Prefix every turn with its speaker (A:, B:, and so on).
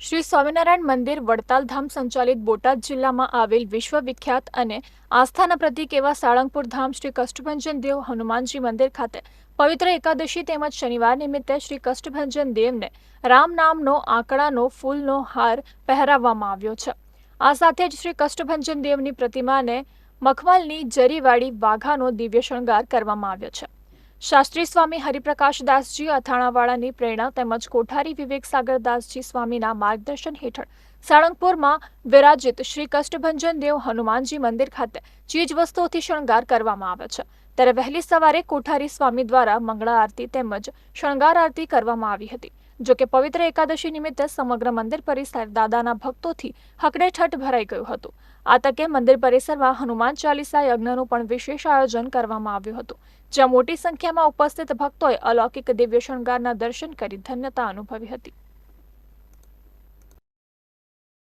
A: શ્રી સ્વામિનારાયણ મંદિર વડતાલ ધામ સંચાલિત બોટાદ જિલ્લામાં આવેલ વિશ્વવિખ્યાત અને આસ્થાના પ્રતીક એવા સાળંગપુર ધામ શ્રી કષ્ટભંજન દેવ હનુમાનજી મંદિર ખાતે પવિત્ર એકાદશી તેમજ શનિવાર નિમિત્તે શ્રી કષ્ટભંજન દેવને રામ નામનો, આંકડાનો, ફૂલનો હાર પહેરાવવામાં આવ્યો છે. આ સાથે જ શ્રી કષ્ટભંજન દેવની પ્રતિમાને મખમલની જરીવાળી વાઘાનો દિવ્ય શણગાર કરવામાં આવ્યો છે. શાસ્ત્રી સ્વામી હરિપ્રકાશદાસજી અથાણાવાળાની પ્રેરણા તેમજ કોઠારી વિવેક સાગરદાસજી સ્વામીના માર્ગદર્શન હેઠળ સાળંગપુરમાં વિરાજિત શ્રી કષ્ટભંજન દેવ હનુમાનજી મંદિર ખાતે ચીજ વસ્તુઓથી શણગાર કરવામાં આવે છે. ત્યારે વહેલી સવારે કોઠારી સ્વામી દ્વારા મંગળા આરતી તેમજ શણગાર આરતી કરવામાં આવી હતી, જો કે પવિત્ર એકાદશી નિમિત્તે સમગ્ર મંદિર પરિસર દાદાના ભક્તોથી હકડેઠઠ ભરાઈ ગયું હતું. આ તકે મંદિર પરિસરમાં હનુમાન ચાલીસા યજ્ઞનું પણ વિશેષ આયોજન કરવામાં આવ્યું હતું, જ્યાં મોટી સંખ્યામાં ઉપસ્થિત ભક્તોએ અલૌકિક દિવ્ય શણગારના દર્શન કરી ધન્યતા અનુભવી હતી.